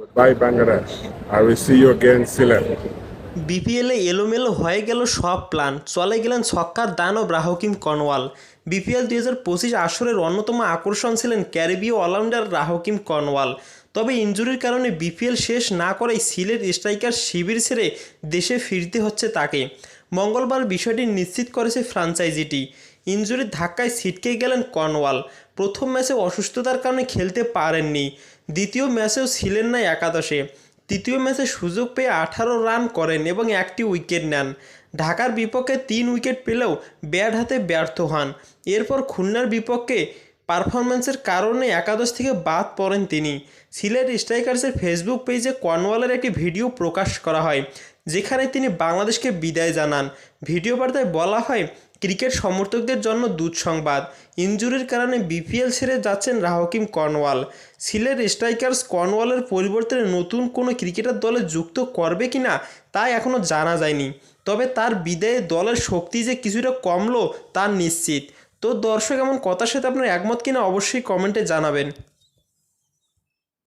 Goodbye, Bangladesh. I will see you again, Sylhet. বিপিএলে এলোমেলো হয়ে গেল সব প্ল্যান চলে গেলেন ছক্কার দানব রাহকিম কর্নওয়াল বিপিএল দুই হাজার পঁচিশ আসরের অন্যতম আকর্ষণ ছিলেন ক্যারিবীয় অলরাউন্ডার রাহকিম কর্নওয়াল তবে ইনজুরির কারণে বিপিএল শেষ না করেই সিলেট স্ট্রাইকার শিবির ছেড়ে দেশে ফিরতে হচ্ছে তাকে। মঙ্গলবার বিষয়টি নিশ্চিত করেছে ফ্রাঞ্চাইজিটি। ইনজুরির ধাক্কায় ছিটকে গেলেন কর্নওয়াল। প্রথম ম্যাচে অসুস্থতার কারণে খেলতে পারেননি। দ্বিতীয় ম্যাচেও ছিলেন না একাদশে। তৃতীয় ম্যাচে সুযোগ পেয়ে আঠারো রান করেন এবং একটি উইকেট নেন। ঢাকার বিপক্ষে তিন উইকেট পেলেও ব্যাট হাতে ব্যর্থ হন। এরপর খুলনার বিপক্ষে পারফরম্যান্সের কারণে একাদশ থেকে বাদ পড়েন তিনি। সিলেট স্ট্রাইকার্সের ফেসবুক পেজে কর্নওয়ালের একটি ভিডিও প্রকাশ করা হয়, যেখানে তিনি বাংলাদেশকে বিদায় জানান। ভিডিও বার্তায় বলা হয় ক্রিকেট সমর্থকদের জন্য দুঃসংবাদ। ইনজুরির কারণে বিপিএল ছেড়ে যাচ্ছেন রাহকিম কর্নওয়াল। সিলেট স্ট্রাইকার্স কর্নওয়ালের পরিবর্তে নতুন কোনো ক্রিকেটার দলে যুক্ত করবে কি না, তা এখনও জানা যায়নি। তবে তার বিদায়ে দলের শক্তি যে কিছুটা কমলো তা নিশ্চিত। তো দর্শক, এমন কথার সাথে আপনার একমত কিনা অবশ্যই কমেন্টে জানাবেন।